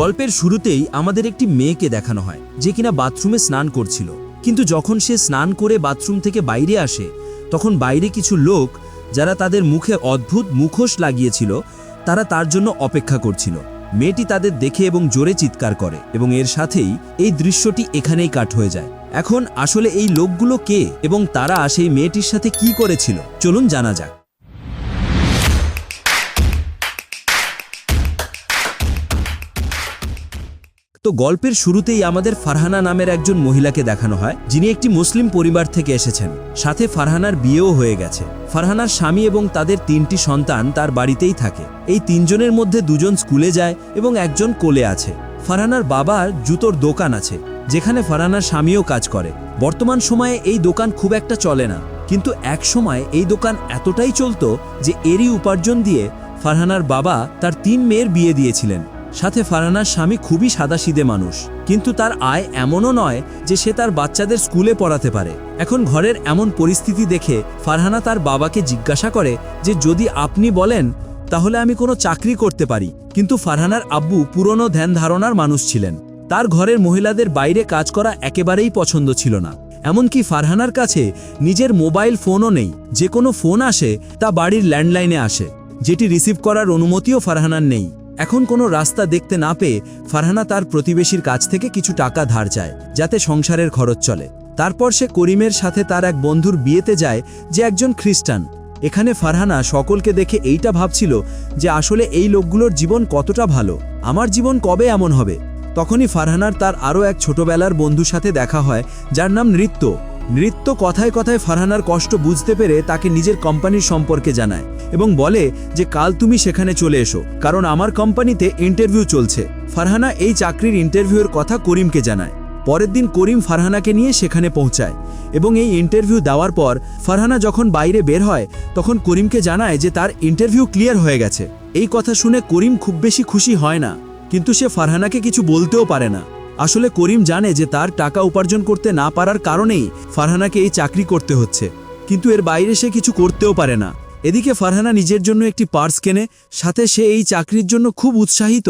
গল্পের শুরুতেই আমাদের একটি মেয়েকে দেখানো হয়, যে কিনা বাথরুমে স্নান করছিল। কিন্তু যখন সে স্নান করে বাথরুম থেকে বাইরে আসে, তখন বাইরে কিছু লোক, যারা তাদের মুখে অদ্ভুত মুখোশ লাগিয়েছিল, তারা তার জন্য অপেক্ষা করছিল। মেয়েটি তাদের দেখে এবং জোরে চিৎকার করে এবং এর সাথেই এই দৃশ্যটি এখানেই কাট হয়ে যায়। এখন আসলে এই লোকগুলো কে এবং তারা সেই মেয়েটির সাথে কি করেছিল? চলুন জানা যাক। তো গল্পের শুরুতেই আমাদের ফারহানা নামের একজন মহিলাকে দেখানো হয়, যিনি একটি মুসলিম পরিবার থেকে এসেছেন। সাথে ফারহানার বিয়েও হয়ে গেছে। ফারহানার স্বামী এবং তাদের তিনটি সন্তান তার বাড়িতেই থাকে। এই তিনজনের মধ্যে দুজন স্কুলে যায় এবং একজন কোলে আছে। ফারহানার বাবার জুতোর দোকান আছে, যেখানে ফারহানার স্বামীও কাজ করে। বর্তমান সময়ে এই দোকান খুব একটা চলে না, কিন্তু এক সময় এই দোকান এতটাই চলত যে এরই উপার্জন দিয়ে ফারহানার বাবা তার তিন মেয়ের বিয়ে দিয়েছিলেন। সাথে ফারহানার স্বামী খুবই সাদাসিদে মানুষ, কিন্তু তার আয় এমনও নয় যে সে তার বাচ্চাদের স্কুলে পড়াতে পারে। এখন ঘরের এমন পরিস্থিতি দেখে ফারহানা তার বাবাকে জিজ্ঞাসা করে যে, যদি আপনি বলেন, তাহলে আমি কোনো চাকরি করতে পারি। কিন্তু ফারহানার আব্বু পুরনো ধ্যান ধারণার মানুষ ছিলেন। তার ঘরের মহিলাদের বাইরে কাজ করা একেবারেই পছন্দ ছিল না। এমনকি ফারহানার কাছে নিজের মোবাইল ফোনও নেই। যে কোনো ফোন আসে, তা বাড়ির ল্যান্ডলাইনে আসে, যেটি রিসিভ করার অনুমতিও ফারহানার নেই। এখন কোনো রাস্তা দেখতে না পেয়ে ফারহানা তার প্রতিবেশীর কাছ থেকে কিছু টাকা ধার চায়, যাতে সংসারের খরচ চলে। তারপর সে করিমের সাথে তার এক বন্ধুর বিয়েতে যায় যে একজন খ্রিস্টান। এখানে ফারহানা সকলকে দেখে এইটা ভাবছিল যে আসলে এই লোকগুলোর জীবন কতটা ভালো, আমার জীবন কবে এমন হবে? তখনই ফারহানার তার আরও এক ছোটবেলার বন্ধুর সাথে দেখা হয়, যার নাম নৃত্য। নৃত্য কথায় কথায় ফারহানার কষ্ট বুঝতে পেরে তাকে নিজের কোম্পানির সম্পর্কে জানায় এবং বলে যে, কাল তুমি সেখানে চলে এসো, কারণ আমার কোম্পানিতে ইন্টারভিউ চলছে। ফারহানা এই চাকরির ইন্টারভিউয়ের কথা করিমকে জানায়। পরের দিন করিম ফারহানাকে নিয়ে সেখানে পৌঁছায় এবং এই ইন্টারভিউ দেওয়ার পর ফারহানা যখন বাইরে বের হয়, তখন করিমকে জানায় যে, তার ইন্টারভিউ ক্লিয়ার হয়ে গেছে। এই কথা শুনে করিম খুব বেশি খুশি হয় না, কিন্তু সে ফারহানাকে কিছু বলতেও পারে না। আসলে করিম জানে যে তার টাকা উপার্জন করতে না পারার কারণেই ফারহানাকে এই চাকরি করতে হচ্ছে। কিন্তু এর বাইরে সে কিছু করতেও পারে না। এদিকে ফারহানা নিজের জন্য একটি পার্স কেনে, সাথে সে এই চাকরির জন্য খুব উৎসাহিত।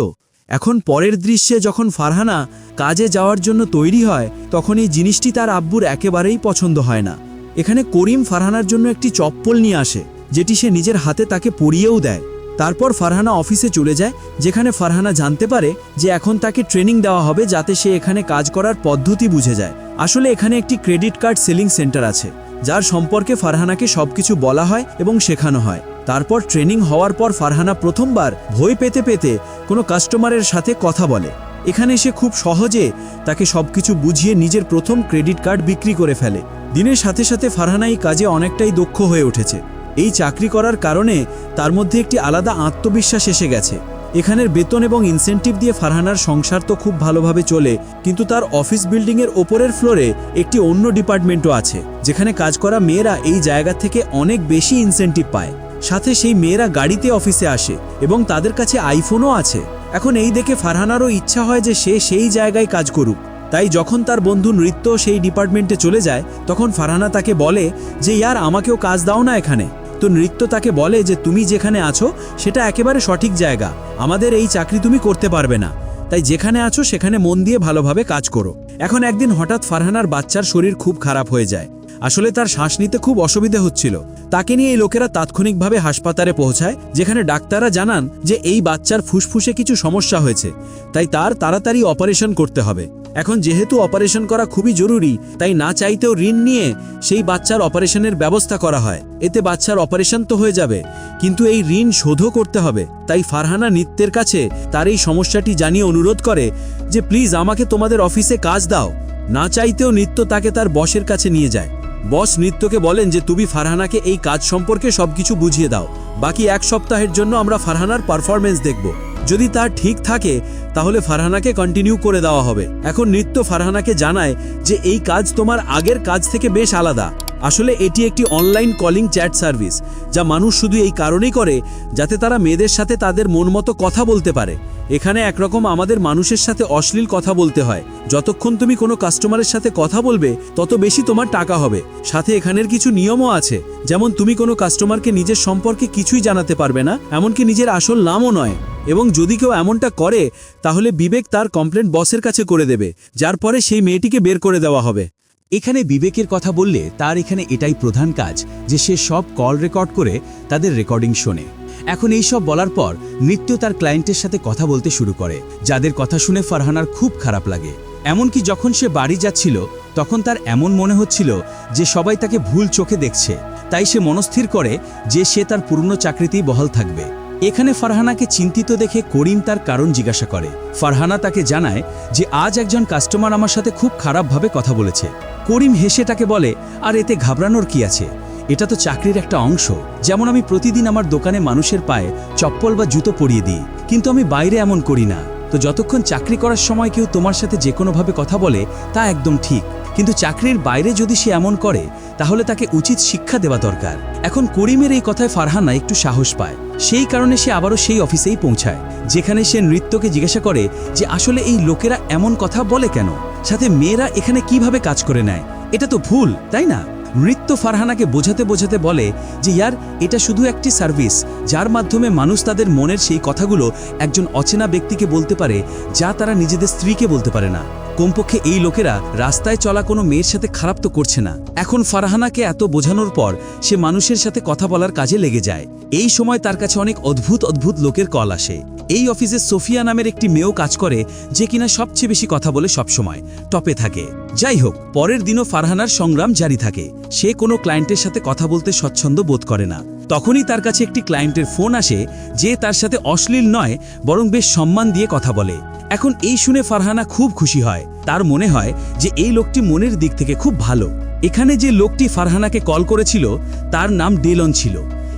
এখন পরের দৃশ্যে যখন ফারহানা কাজে যাওয়ার জন্য তৈরি হয়, তখন এই জিনিসটি তার আব্বুর একেবারেই পছন্দ হয় না। এখানে করিম ফারহানার জন্য একটি চপ্পল নিয়ে আসে, যেটি সে নিজের হাতে তাকে পরিয়েও দেয়। তারপর ফারহানা অফিসে চলে যায়, যেখানে ফারহানা জানতে পারে যে এখন তাকে ট্রেনিং দেওয়া হবে যাতে সে এখানে কাজ করার পদ্ধতি বুঝে যায়। আসলে এখানে একটি ক্রেডিট কার্ড সেলিং সেন্টার আছে, যার সম্পর্কে ফারহানাকে সবকিছু বলা হয় এবং শেখানো হয়। তারপর ট্রেনিং হওয়ার পর ফারহানা প্রথমবার ভয় পেতে পেতে কোনো কাস্টমারের সাথে কথা বলে। এখানে সে খুব সহজে তাকে সবকিছু বুঝিয়ে নিজের প্রথম ক্রেডিট কার্ড বিক্রি করে ফেলে। দিনের সাথে সাথে ফারহানা এই কাজে অনেকটাই দক্ষ হয়ে উঠেছে। এই চাকরি করার কারণে তার মধ্যে একটি আলাদা আত্মবিশ্বাস এসে গেছে। এখানের বেতন এবং ইনসেন্টিভ দিয়ে ফারহানার সংসার তো খুব ভালোভাবে চলে, কিন্তু তার অফিস বিল্ডিংয়ের ওপরের ফ্লোরে একটি অন্য ডিপার্টমেন্টও আছে, যেখানে কাজ করা মেয়েরা এই জায়গা থেকে অনেক বেশি ইনসেন্টিভ পায়। সাথে সেই মেয়েরা গাড়িতে অফিসে আসে এবং তাদের কাছে আইফোনও আছে। এখন এই দেখে ফারহানারও ইচ্ছা হয় যে সে সেই জায়গায় কাজ করুক। তাই যখন তার বন্ধু নৃত্য সেই ডিপার্টমেন্টে চলে যায়, তখন ফারহানা তাকে বলে যে, ইয়ার আমাকেও কাজ দাও না এখানে। তো নৃত্য তাকে বলে যে তুমি যেখানে আছো, সেটা একেবারে সঠিক জায়গা। আমাদের এই চাকরি তুমি করতে পারবে না। তাই যেখানে আছো, সেখানে মন দিয়ে ভালোভাবে কাজ করো। এখন একদিন হঠাৎ ফারহানার বাচ্চার শরীর খুব খারাপ হয়ে যায়। আসলে তার শ্বাস নিতে খুব অসুবিধা হচ্ছিল। তাকে নিয়ে এই লোকেরা তাৎক্ষণিকভাবে হাসপাতালে পৌঁছায়, যেখানে ডাক্তাররা জানান যে এই বাচ্চার ফুসফুসে কিছু সমস্যা হয়েছে। তাই তার তাড়াতাড়ি অপারেশন করতে হবে। এখন যেহেতু অপারেশন করা খুবই জরুরি, তাই না চাইতেও ঋণ নিয়ে সেই বাচ্চার অপারেশনের ব্যবস্থা করা হয়। এতে বাচ্চার অপারেশন তো হয়ে যাবে, কিন্তু এই ঋণ শোধও করতে হবে। তাই ফারহানা নিত্যের কাছে তার এই সমস্যাটি জানিয়ে অনুরোধ করে যে, প্লিজ আমাকে তোমাদের অফিসে কাজ দাও। না চাইতেও নিত্য তাকে তার বসের কাছে নিয়ে যায়। বস নৃত্যকে বলেন যে, তুমি ফারহানাকে এই কাজ সম্পর্কে সবকিছু বুঝিয়ে দাও। বাকি এক সপ্তাহের জন্য আমরা ফারহানার পারফরমেন্স দেখব। যদি তা ঠিক থাকে, তাহলে ফারহানাকে কন্টিনিউ করে দেওয়া হবে। এখন নৃত্য ফারহানাকে জানায় যে, এই কাজ তোমার আগের কাজ থেকে বেশ আলাদা। আসলে এটি একটি অনলাইন কলিং চ্যাট সার্ভিস যা মানুষ শুধু এই কারণেই করে, যাতে তারা মেয়েদের সাথে তাদের মন মতো কথা বলতে পারে। এখানে একরকম আমাদের মানুষের সাথে অশ্লীল কথা বলতে হয়। যতক্ষণ তুমি কোনো কাস্টমারের সাথে কথা বলবে, তত বেশি তোমার টাকা হবে। সাথে এখানের কিছু নিয়মও আছে। যেমন তুমি কোনো কাস্টমারকে নিজের সম্পর্কে কিছুই জানাতে পারবে না, এমনকি নিজের আসল নামও নয়। এবং যদি কেউ এমনটা করে, তাহলে বিবেক তার কমপ্লেন্ট বসের কাছে করে দেবে, যার পরে সেই মেয়েটিকে বের করে দেওয়া হবে। এখানে বিবেকের কথা বললে তার এখানে এটাই প্রধান কাজ, যে সে সব কল রেকর্ড করে তাদের রেকর্ডিং শোনে। এখন এই সব বলার পর নিত্য তার ক্লায়েন্টের সাথে কথা বলতে শুরু করে, যাদের কথা শুনে ফারহানার খুব খারাপ লাগে। এমনকি যখন সে বাড়ি যাচ্ছিল, তখন তার এমন মনে হচ্ছিল যে সবাই তাকে ভুল চোখে দেখছে। তাই সে মনস্থির করে যে সে তার পুরনো চাকরিতেই বহাল থাকবে। এখানে ফারহানাকে চিন্তিত দেখে করিম তার কারণ জিজ্ঞাসা করে। ফারহানা তাকে জানায় যে আজ একজন কাস্টমার আমার সাথে খুব খারাপভাবে কথা বলেছে। করিম হেসে তাকে বলে, আর এতে ঘাবড়ানোর কি আছে? এটা তো চাকরির একটা অংশ। যেমন আমি প্রতিদিন আমার দোকানে মানুষের পায়ে চপ্পল বা জুতো পরিয়ে দিই, কিন্তু আমি বাইরে এমন করি না। তো যতক্ষণ চাকরি করার সময় কেউ তোমার সাথে যে কোনোভাবে কথা বলে, তা একদম ঠিক। কিন্তু চাকরির বাইরে যদি সে এমন করে, তাহলে তাকে উচিত শিক্ষা দেওয়া দরকার। এখন করিমের এই কথায় ফারহানা একটু সাহস পায়। সেই কারণে সে আবারও সেই অফিসেই পৌঁছায়, যেখানে সে নৃত্যকে জিজ্ঞাসা করে যে, আসলে এই লোকেরা এমন কথা বলে কেন? সাথে মেয়েরা এখানে কীভাবে কাজ করে নেয়? এটা তো ভুল, তাই না? নৃত্য ফারহানাকে বোঝাতে বোঝাতে বলে যে, ইয়ার, এটা শুধু একটি সার্ভিস, যার মাধ্যমে মানুষ তাদের মনের সেই কথাগুলো একজন অচেনা ব্যক্তিকে বলতে পারে, যা তারা নিজেদের স্ত্রীকে বলতে পারে না। কমপক্ষে এই লোকেরা রাস্তায় চলা কোনো মেয়ের সাথে খারাপ তো করছে না। এখন ফারহানাকে এত বোঝানোর পর সে মানুষের সাথে কথা বলার কাজে লেগে যায়। এই সময় তার কাছে অনেক অদ্ভুত অদ্ভুত লোকের কল আসে। এই অফিসে সোফিয়া নামের একটি মেয়েও কাজ করে, যে কিনা সবচেয়ে বেশি কথা বলে সবসময়, টপে থাকে। যাই হোক, পরের দিনও ফারহানার সংগ্রাম জারি থাকে। সে কোনো ক্লায়েন্টের সাথে কথা বলতে স্বচ্ছন্দ বোধ করে না। তখনই তার কাছে একটি ক্লায়েন্টের ফোন আসে, যে তার সাথে অশ্লীল নয়, বরং বেশ সম্মান দিয়ে কথা বলে। এখন এই শুনে ফারহানা খুব খুশি হয়। তার মনে হয় যে এই লোকটি মনের দিক থেকে খুব ভালো। এখানে যে লোকটি ফারহানাকে কল করেছিল, তার নাম ডেলন ছিল।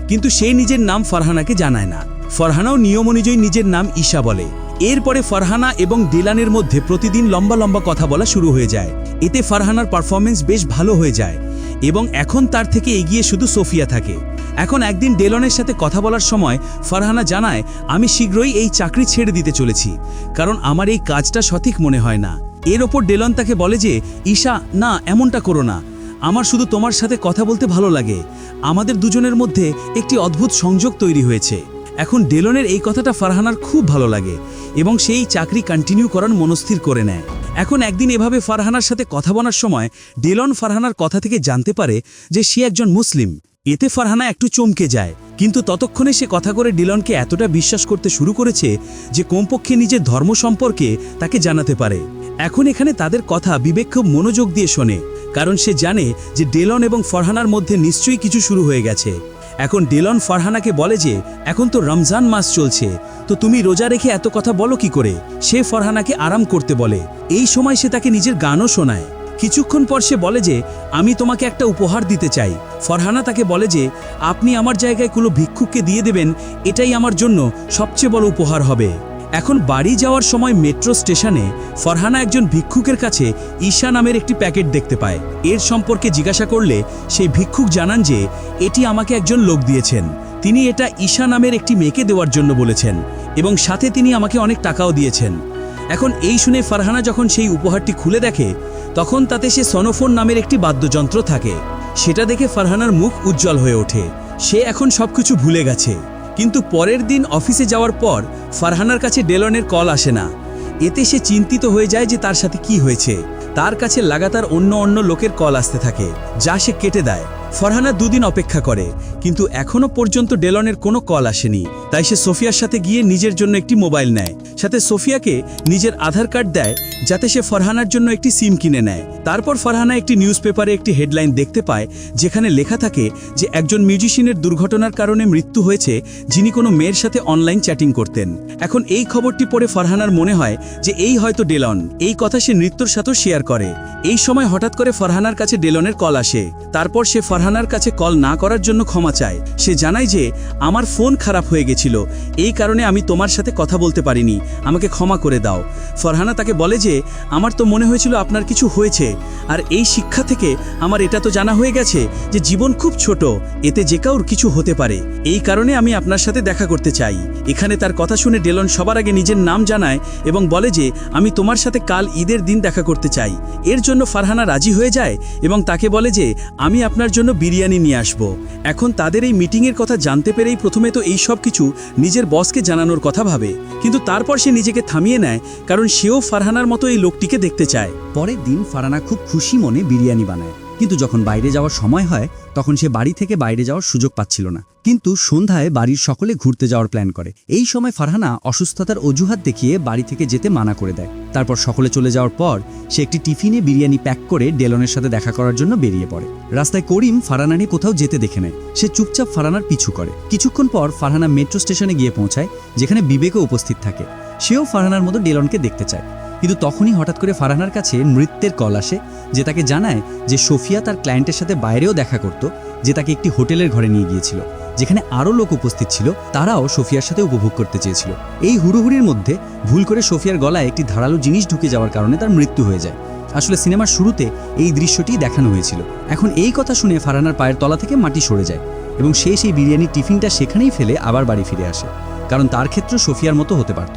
কিন্তু সে নিজের নাম ফারহানাকে জানায় না। ফারহানাও নিয়ম অনুযায়ী নিজের নাম ঈশা বলে। এরপরে ফারহানা এবং ডিলানের মধ্যে প্রতিদিন লম্বা লম্বা কথা বলা শুরু হয়ে যায়। এতে ফারহানার পারফরমেন্স বেশ ভালো হয়ে যায় এবং এখন তার থেকে এগিয়ে শুধু সোফিয়া থাকে। এখন একদিন ডেলনের সাথে কথা বলার সময় ফারহানা জানায়, আমি শীঘ্রই এই চাকরি ছেড়ে দিতে চলেছি, কারণ আমার এই কাজটা সঠিক মনে হয় না। এর ওপর ডেলন তাকে বলে যে, ঈশা, না, এমনটা করো না। আমার শুধু তোমার সাথে কথা বলতে ভালো লাগে। আমাদের দুজনের মধ্যে একটি অদ্ভুত সংযোগ তৈরি হয়েছে। এখন ডেলনের এই কথাটা ফারহানার খুব ভালো লাগে এবং সেই চাকরি কন্টিনিউ করার মনস্থির করে নেয়। এখন একদিন এভাবে ফারহানার সাথে কথা বলার সময় ডেলন ফারহানার কথা থেকে জানতে পারে যে সে একজন মুসলিম। এতে ফারহানা একটু চমকে যায়। কিন্তু ততক্ষণে সে কথা করে ডিলনকে এতটা বিশ্বাস করতে শুরু করেছে যে কমপক্ষে নিজের ধর্ম সম্পর্কে তাকে জানাতে পারে। এখন এখানে তাদের কথা বিবেক মনোযোগ দিয়ে শোনে, কারণ সে জানে যে ডেলন এবং ফরহানার মধ্যে নিশ্চয়ই কিছু শুরু হয়ে গেছে। এখন ডেলন ফারহানাকে বলে যে, এখন তো রমজান মাস চলছে, তো তুমি রোজা রেখে এত কথা বলো কি করে? সে ফরহানাকে আরাম করতে বলে। এই সময় সে তাকে নিজের গানও শোনায়। কিছুক্ষণ পর সে বলে যে, আমি তোমাকে একটা উপহার দিতে চাই। ফরহানা তাকে বলে যে, আপনি আমার জায়গায় কোনো ভিক্ষুককে দিয়ে দেবেন, এটাই আমার জন্য সবচেয়ে বড় উপহার হবে। এখন বাড়ি যাওয়ার সময় মেট্রো স্টেশনে ফরহানা একজন ভিক্ষুকের কাছে ঈশা নামের একটি প্যাকেট দেখতে পায়। এর সম্পর্কে জিজ্ঞাসা করলে সেই ভিক্ষুক জানান যে, এটি আমাকে একজন লোক দিয়েছেন। তিনি এটা ঈশা নামের একটি মেয়েকে দেওয়ার জন্য বলেছেন এবং সাথে তিনি আমাকে অনেক টাকাও দিয়েছেন। এখন এই শুনে ফারহানা যখন সেই উপহারটি খুলে দেখে, তখন তাতে সে সনোফোন নামের একটি বাদ্যযন্ত্র থাকে। সেটা দেখে ফারহানার মুখ উজ্জ্বল হয়ে ওঠে। সে এখন সবকিছু ভুলে গেছে। কিন্তু পরের দিন অফিসে যাওয়ার পর ফারহানার কাছে ডেলনের কল আসে না। এতে সে চিন্তিত হয়ে যায় যে তার সাথে কি হয়েছে। তার কাছে লাগাতার অন্য অন্য লোকের কল আসতে থাকে, যা সে কেটে দেয়। ফরহানা দুদিন অপেক্ষা করে, কিন্তু এখনও পর্যন্ত ডেলনের কোনো কল আসেনি। তাই সে সোফিয়ার সাথে গিয়ে নিজের জন্য একটি মোবাইল নেয়। সাথে সোফিয়াকে নিজের আধার কার্ড দেয়, যাতে সে ফরহানার জন্য একটি সিম কিনে নেয়। তারপর ফরহানা একটি নিউজ পেপারে একটি হেডলাইন দেখতে পায়, যেখানে লেখা থাকে যে একজন মিউজিশিয়ানের দুর্ঘটনার কারণে মৃত্যু হয়েছে, যিনি কোনো মেয়ের সাথে অনলাইন চ্যাটিং করতেন। এখন এই খবরটি পড়ে ফরহানার মনে হয় যে এই হয়তো ডেলন। এই কথা সে নৃত্যর সাথেও শেয়ার করে। এই সময় হঠাৎ করে ফরহানার কাছে ডেলনের কল আসে। তারপর সে ফরহানার কাছে কল না করার জন্য ক্ষমা চায়। সে জানায় যে, আমার ফোন খারাপ হয়ে গেছিল। এই কারণে আমি তোমার সাথে কথা বলতে পারিনি। আমাকে ক্ষমা করে দাও। ফরহানা তাকে বলে যে, আমার তো মনে হয়েছিল আপনার কিছু হয়েছে। আর এই শিক্ষা থেকে আমার এটা তো জানা হয়ে গেছে যে, জীবন খুব ছোট। এতে যে কাউর কিছু হতে পারে। এই কারণে আমি আপনার সাথে দেখা করতে চাই। এখানে তার কথা শুনে ডেলন সবার আগে নিজের নাম জানায় এবং বলে যে, আমি তোমার সাথে কাল ঈদের দিন দেখা করতে চাই। এর জন্য ফারহানা রাজি হয়ে যায় এবং তাকে বলে যে, আমি আপনার জন্য জন্য বিরিয়ানি নিয়ে আসব। এখন তাদের এই মিটিংয়ের কথা জানতে পেরেই প্রথমে তো এই সব কিছু নিজের বসকে জানানোর কথা ভাবে। কিন্তু তারপর সে নিজেকে থামিয়ে নেয়, কারণ সেও ফারহানার মতো এই লোকটিকে দেখতে চায়। পরের দিন ফারহানা খুব খুশি মনে বিরিয়ানি বানায়। কিন্তু যখন বাইরে যাওয়ার সময় হয়, তখন সে বাড়ি থেকে বাইরে যাওয়ার সুযোগ পাচ্ছিল না। কিন্তু সন্ধ্যায় বাড়ির সকলে ঘুরতে যাওয়ার প্ল্যান করে। এই সময় ফারহানা অসুস্থতার অজুহাত দেখিয়ে বাড়ি থেকে যেতে মানা করে দেয়। তারপর সকলে চলে যাওয়ার পর, সে একটি টিফিনে বিরিয়ানি প্যাক করে ডেলনের সাথে দেখা করার জন্য বেরিয়ে পড়ে। রাস্তায় করিম ফারহানাকে কোথাও যেতে দেখে নেয়। সে চুপচাপ ফারহানার পিছু করে। কিছুক্ষণ পর ফারহানা মেট্রো স্টেশনে গিয়ে পৌঁছায়, যেখানে বিবেকও উপস্থিত থাকে। সেও ফারহানার মতো ডেলনকে দেখতে চায়। কিন্তু তখনই হঠাৎ করে ফারহানার কাছে নৃত্যের কল আসে, যে তাকে জানায় যে সোফিয়া তার ক্লায়েন্টের সাথে বাইরেও দেখা করত, যে তাকে একটি হোটেলের ঘরে নিয়ে গিয়েছিল, যেখানে আরও লোক উপস্থিত ছিল, তারাও সোফিয়ার সাথে উপভোগ করতে চেয়েছিল। এই হুড়োহুড়ির মধ্যে ভুল করে সোফিয়ার গলায় একটি ধারালো জিনিস ঢুকে যাওয়ার কারণে তার মৃত্যু হয়ে যায়। আসলে সিনেমার শুরুতে এই দৃশ্যটি দেখানো হয়েছিল। এখন এই কথা শুনে ফারহানার পায়ের তলা থেকে মাটি সরে যায় এবং সে সেই বিরিয়ানির টিফিনটা সেখানেই ফেলে আবার বাড়ি ফিরে আসে, কারণ তার ক্ষেত্রে সোফিয়ার মতো হতে পারত।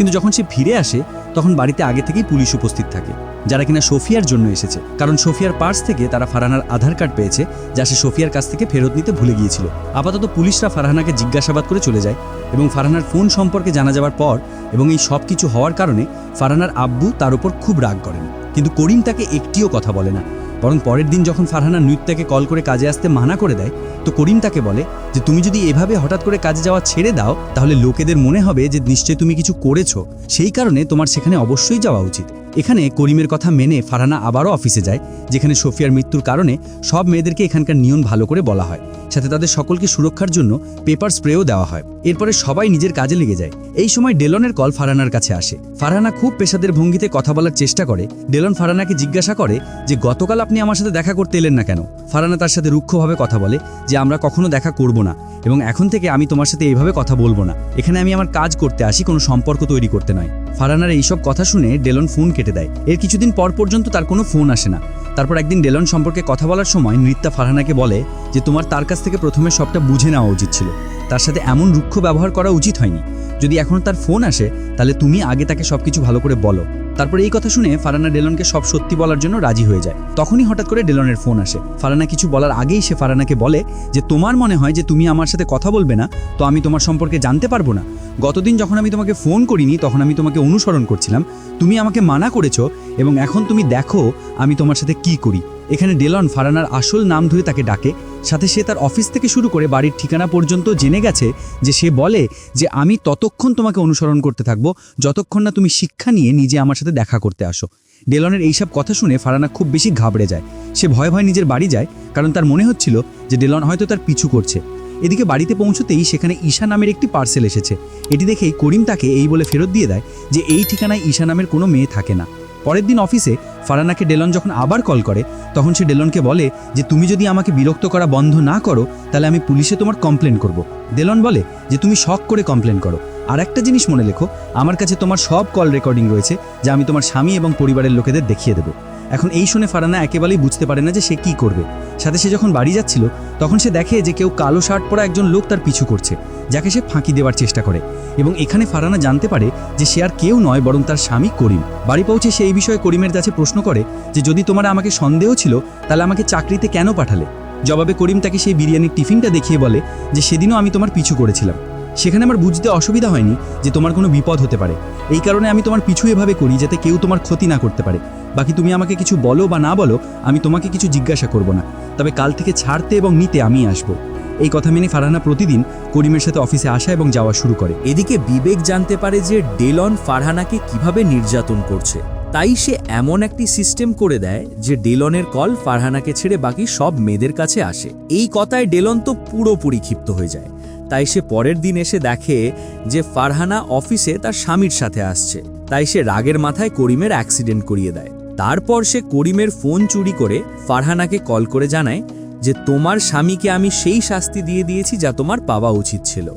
কিন্তু যখন সে ফিরে আসে, তখন বাড়িতে আগে থেকেই পুলিশ উপস্থিত থাকে, যারা কিনা সোফিয়ার জন্য এসেছে। কারণ সোফিয়ার পার্স থেকে তারা ফারহানার আধার কার্ড পেয়েছে, যা সে সোফিয়ার কাছ থেকে ফেরত নিতে ভুলে গিয়েছিল। আপাতত পুলিশরা ফারহানাকে জিজ্ঞাসাবাদ করে চলে যায় এবং ফারহানার ফোন সম্পর্কে জানা যাওয়ার পর এবং এই সব কিছু হওয়ার কারণে ফারহানার আব্বু তার উপর খুব রাগ করেন। কিন্তু করিম তাকে একটিও কথা বলে না। বরং পরের দিন যখন ফারহানা নৃত্যাকে কল করে কাজে আসতে মানা করে দেয়, তো করিম তাকে বলে যে, তুমি যদি এভাবে হঠাৎ করে কাজে যাওয়া ছেড়ে দাও, তাহলে লোকেদের মনে হবে যে, নিশ্চয় তুমি কিছু করেছ। সেই কারণে তোমার সেখানে অবশ্যই যাওয়া উচিত। এখানে করিমের কথা মেনে ফারহানা আবারও অফিসে যায়, যেখানে সোফিয়ার মৃত্যুর কারণে সব মেয়েদেরকে এখানকার নিয়ম ভালো করে বলা হয়। সাথে তাদের সকলকে সুরক্ষার জন্য পেপার স্প্রেও দেওয়া হয়। এরপরে সবাই নিজের কাজে লেগে যায়। এই সময় ডেলনের কল ফারহানার কাছে আসে। ফারহানা খুব পেশাদের ভঙ্গিতে কথা বলার চেষ্টা করে। ডেলন ফারানাকে জিজ্ঞাসা করে যে, গতকাল আপনি আমার সাথে দেখা করতে এলেন না কেন? ফারহানা তার সাথে রুক্ষভাবে কথা বলে যে, আমরা কখনো দেখা করব না এবং এখন থেকে আমি তোমার সাথে এইভাবে কথা বলব না। এখানে আমি আমার কাজ করতে আসি, কোনো সম্পর্ক তৈরি করতে নয়। ফারানার এইসব কথা শুনে ডেলন ফোন কেটে দেয়। এর কিছুদিন পর পর্যন্ত তার কোনো ফোন আসে না। তারপর একদিন ডেলন সম্পর্কে কথা বলার সময় নৃত্যা ফারহানাকে বলে যে তোমার তার কাছ থেকে প্রথমে সবটা বুঝে নেওয়া উচিত ছিল। তার সাথে এমন রুক্ষ ব্যবহার করা উচিত হয়নি। যদি এখন তার ফোন আসে, তাহলে তুমি আগে তাকে সবকিছু ভালো করে বলো। তারপর এই কথা শুনে ফারানা ডেলনকে সব সত্যি বলার জন্য রাজি হয়ে যায়। তখনই হঠাৎ করে ডেলনের ফোন আসে। ফারানা কিছু বলার আগেই সে ফারানাকে বলে যে, তোমার মনে হয় যে তুমি আমার সাথে কথা বলবে না? তো আমি তোমার সম্পর্কে জানতে পারব না। গতদিন যখন আমি তোমাকে ফোন করিনি, তখন আমি তোমাকে অনুসরণ করছিলাম। তুমি আমাকে মানা করেছ এবং এখন তুমি দেখো আমি তোমার সাথে কি করি। এখানে ডেলন ফারানার আসল নাম ধরে তাকে ডাকে। সাথে সে তার অফিস থেকে শুরু করে বাড়ির ঠিকানা পর্যন্ত জেনে গেছে যে, সে বলে যে, আমি ততক্ষণ তোমাকে অনুসরণ করতে থাকব, যতক্ষণ না তুমি শিক্ষা নিয়ে নিজে আমার সাথে দেখা করতে আসো। ডেলনের এইসব কথা শুনে ফারানা খুব বেশি ঘাবড়ে যায়। সে ভয় ভয় নিজের বাড়ি যায়, কারণ তার মনে হচ্ছিল যে ডেলন হয়তো তার পিছু করছে। এদিকে বাড়িতে পৌঁছতেই সেখানে ঈশা নামের একটি পার্সেল এসেছে। এটি দেখেই করিম তাকে এই বলে ফেরত দিয়ে দেয় যে এই ঠিকানায় ঈশা নামের কোনো মেয়ে থাকে না। পরের দিন অফিসে ফারানাকে ডেলন যখন আবার কল করে, তখন সে ডেলনকে বলে যে, তুমি যদি আমাকে বিরক্ত করা বন্ধ না করো, তাহলে আমি পুলিশে তোমার কমপ্লেন করব। ডেলন বলে যে, তুমি শখ করে কমপ্লেন করো। আর একটা জিনিস মনে লেখো আমার কাছে তোমার সব কল রেকর্ডিং রয়েছে, যা আমি তোমার স্বামী এবং পরিবারের লোকেদের দেখিয়ে দেবো। এখন এই শুনে ফারানা একেবারেই বুঝতে পারে না যে, সে কি করবে। সাথে সে যখন বাড়ি যাচ্ছিল, তখন সে দেখে যে, কেউ কালো শার্ট পরা একজন লোক তার পিছু করছে। যাকে সে ফাঁকি দেওয়ার চেষ্টা করে এবং এখানে ফারানা জানতে পারে যে সে আর কেউ নয়, বরং তার স্বামী করিম। বাড়ি পৌঁছে সে এই বিষয়ে করিমের কাছে প্রশ্ন করে যে, যদি তোমার আমাকে সন্দেহ ছিল, তাহলে আমাকে চাকরিতে কেন পাঠালে? জবাবে করিম তাকে সেই বিরিয়ানির টিফিনটা দেখিয়ে বলে যে, সেদিনও আমি তোমার পিছু করেছিলাম। সেখানে আমার বুঝতে অসুবিধা হয়নি যে, তোমার কোনো বিপদ হতে পারে। এই কারণে আমি তোমার পিছু এভাবে করি যাতে কেউ তোমার ক্ষতি না করতে পারে। বাকি তুমি আমাকে কিছু বলো বা না বলো, আমি তোমাকে কিছু জিজ্ঞাসা করব না। তবে কাল থেকে ছাড়তে এবং নিতে আমি আসব। এই কথা মেনে ফারহানা প্রতিদিন করিমের সাথে অফিসে আসা এবং যাওয়া শুরু করে। এদিকে বিবেক জানতে পারে যে ডেলন ফারহানাকে কীভাবে নির্যাতন করছে। তাই সে এমন একটি সিস্টেম করে দেয় যে ডেলনের কল ফারহানাকে ছেড়ে বাকি সব মেয়েদের কাছে আসে। এই কথায় ডেলন তো পুরোপুরি ক্ষিপ্ত হয়ে যায়। তাই সে পরের দিন এসে দেখে যে ফারহানা অফিসে তার স্বামীর সাথে আসছে। তাই সে রাগের মাথায় করিমের অ্যাক্সিডেন্ট করিয়ে দেয়। তারপর সে করিমের ফোন চুরি করে ফারহানাকে কল করে জানায় যে তোমার স্বামীকে আমি সেই শাস্তি দিয়ে দিয়েছি যা তোমার পাওয়া উচিত ছিল।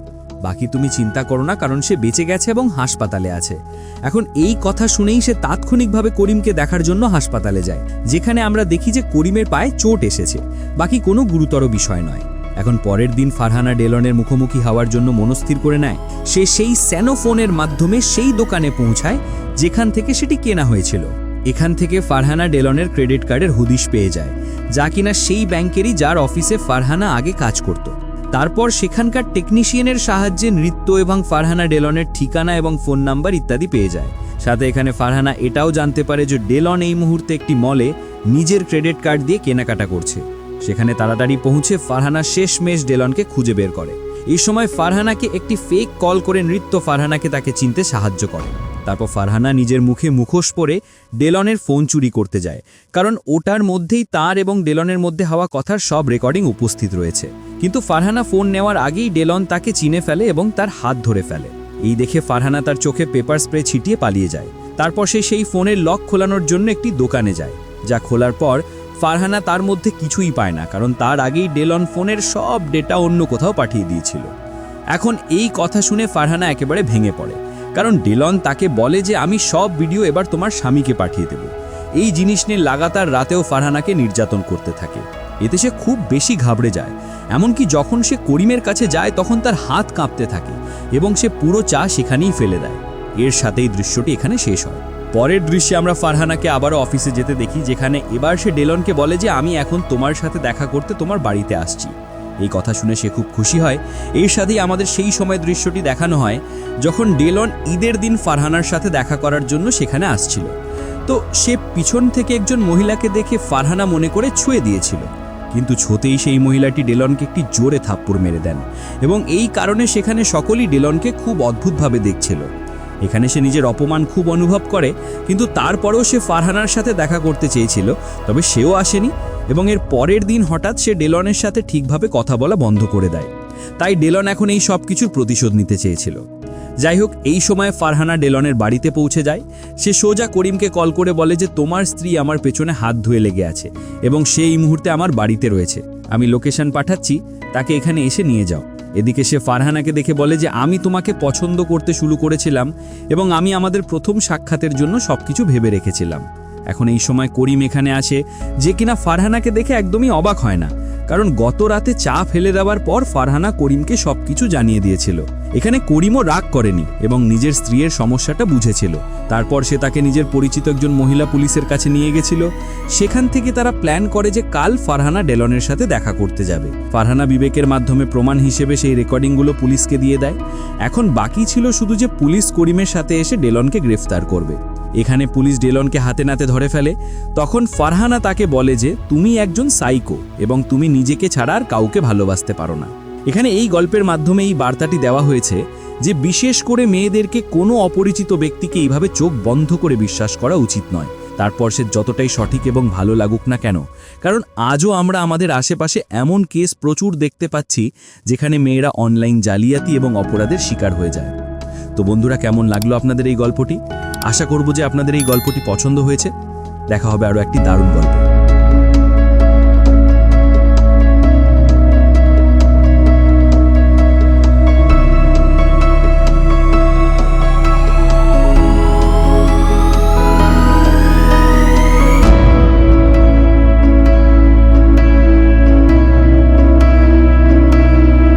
বাকি তুমি চিন্তা করো না, কারণ সে বেঁচে গেছে এবং হাসপাতালে আছে। এখন এই কথা শুনেই সে তাৎক্ষণিকভাবে করিমকে দেখার জন্য হাসপাতালে যায়, যেখানে আমরা দেখি যে করিমের পায়ে চোট এসেছে। বাকি কোনো গুরুতর বিষয় নয়। এখন পরের দিন ফারহানা ডেলনের মুখোমুখি হওয়ার জন্য মনস্থির করে নেয়। সে সেই স্যানোফোনের মাধ্যমে সেই দোকানে পৌঁছায়, যেখান থেকে সেটি কেনা হয়েছিল। এখান থেকে ফারহানা ডেলনের ক্রেডিট কার্ডের হুদিশ পেয়ে যায়। যা কিনা সেই ব্যাংকেরই যার অফিসে ফারহানা আগে কাজ করত। তারপর সেখানকার টেকনিশিয়ানের সাহায্যে নৃত্য এবং ফারহানা ডেলনের ঠিকানা এবং ফোন নাম্বার ইত্যাদি পেয়ে যায়। সাথে এখানে ফারহানা এটাও জানতে পারে যে ডেলন এই মুহূর্তে একটি মলে নিজের ক্রেডিট কার্ড দিয়ে কেনাকাটা করছে। সেখানে তাড়াতাড়ি পৌঁছে ফারহানা শেষ শেষমেশ ডেলনকে খুঁজে বের করে। এই সময় ফারহানাকে একটি ফেক কল করে নৃত্য ফারহানাকে তাকে চিনতে সাহায্য করে। তারপর ফারহানা নিজের মুখে মুখোশ পরে ডেলনের ফোন চুরি করতে যায়। কারণ ওটার মধ্যেই তার এবং ডেলনের মধ্যে হওয়া কথার সব রেকর্ডিং উপস্থিত রয়েছে। কিন্তু ফারহানা ফোন নেওয়ার আগেই ডেলন তাকে চিনে ফেলে এবং তার হাত ধরে ফেলে। এই দেখে ফারহানা তার চোখে পেপার স্প্রে ছিটিয়ে পালিয়ে যায়। তারপর সে সেই ফোনের লক খোলানোর জন্য একটি দোকানে যায়। যা খোলার পর ফারহানা তার মধ্যে কিছুই পায় না, কারণ তার আগেই ডেলন ফোনের সব ডেটা অন্য কোথাও পাঠিয়ে দিয়েছিল। এখন এই কথা শুনে ফারহানা একেবারে ভেঙে পড়ে। কারণ ডেলন তাকে বলে যে আমি সব ভিডিও এবার তোমার স্বামীকে পাঠিয়ে দেব। এই জিনিস নিয়ে লাগাতার রাতেও ফারহানাকে নির্যাতন করতে থাকে। এতে সে খুব বেশি ঘাবড়ে যায়। এমনকি যখন সে করিমের কাছে যায়, তখন তার হাত কাঁপতে থাকে এবং সে পুরো চা সেখানেই ফেলে দেয়। এর সাথেই দৃশ্যটি এখানে শেষ হয়। পরের দৃশ্যে আমরা ফারহানাকে আবারও অফিসে যেতে দেখি, যেখানে এবার সে ডেলনকে বলে যে, আমি এখন তোমার সাথে দেখা করতে তোমার বাড়িতে আসছি। এই কথা শুনে সে খুব খুশি হয়। এর সাথেই আমাদের সেই সময় দৃশ্যটি দেখানো হয়, যখন ডেলন ঈদের দিন ফারহানার সাথে দেখা করার জন্য সেখানে আসছিল। তো সে পিছন থেকে একজন মহিলাকে দেখে ফারহানা মনে করে ছুঁয়ে দিয়েছিল। কিন্তু ছোতেই সেই মহিলাটি ডেলনকে একটি জোরে থাপ্পড় মেরে দেন এবং এই কারণে সেখানে সকলেই ডেলনকে খুব অদ্ভুতভাবে দেখছিল। এখানে সে নিজের অপমান খুব অনুভব করে, কিন্তু তারপরেও সে ফারহানার সাথে দেখা করতে চেয়েছিল, তবে সেও আসেনি। এবং এর পরের দিন হঠাৎ সে ডেলনের সাথে ঠিকভাবে কথা বলা বন্ধ করে দেয়। তাই ডেলন এখন এই সব কিছুর প্রতিশোধ নিতে চেয়েছিল। যাই হোক, এই সময় ফারহানা ডেলনের বাড়িতে পৌঁছে যায়। সে সোজা করিমকে কল করে বলে যে, তোমার স্ত্রী আমার পেছনে হাত ধুয়ে লেগে আছে এবং সে এই মুহূর্তে আমার বাড়িতে রয়েছে। আমি লোকেশন পাঠাচ্ছি, তাকে এখানে এসে নিয়ে যাও। এদিকে সে ফারহানাকে দেখে বলে যে, আমি তোমাকে পছন্দ করতে শুরু করেছিলাম এবং আমি আমাদের প্রথম সাক্ষাতের জন্য সবকিছু ভেবে রেখেছিলাম। এখন এই সময় করিম এখানে আসে যে কিনা ফারহানাকে দেখে একদমই অবাক হয় না। কারণ গত রাতে চা ফেলে দেওয়ার পর ফারহানা করিমকে সবকিছু জানিয়ে দিয়েছিল। এখানে করিমও রাগ করেনি এবং নিজের স্ত্রীর সমস্যাটা বুঝেছিল। তারপর সে তাকে নিজের পরিচিত একজন মহিলা পুলিশের কাছে নিয়ে গেছিল। সেখান থেকে তারা প্ল্যান করে যে কাল ফারহানা ডেলনের সাথে দেখা করতে যাবে। ফারহানা বিবেকের মাধ্যমে প্রমাণ হিসেবে সেই রেকর্ডিংগুলো পুলিশকে দিয়ে দেয়। এখন বাকি ছিল শুধু যে পুলিশ করিমের সাথে এসে ডেলনকে গ্রেফতার করবে। এখানে পুলিশ ডেলনকে হাতে নাতে ধরে ফেলে, তখন ফারহানা তাকে বলে যে, তুমি একজন সাইকো এবং তুমি নিজেকে ছাড়া আর কাউকে ভালোবাসতে পারো না। এখানে এই গল্পের মাধ্যমে এই বার্তাটি দেওয়া হয়েছে যে, বিশেষ করে মেয়েদেরকে কোনো অপরিচিত ব্যক্তিকে এইভাবে চোখ বন্ধ করে বিশ্বাস করা উচিত নয়। তারপর সে যতটাই সঠিক এবং ভালো লাগুক না কেন, কারণ আজও আমরা আমাদের আশেপাশে এমন কেস প্রচুর দেখতে পাচ্ছি, যেখানে মেয়েরা অনলাইন জালিয়াতি এবং অপরাধের শিকার হয়ে যায়। তো বন্ধুরা, কেমন লাগল আপনাদের এই গল্পটি? আশা করব যে আপনাদের এই গল্পটি পছন্দ হয়েছে। দেখা হবে আরও একটি দারুণ গল্প।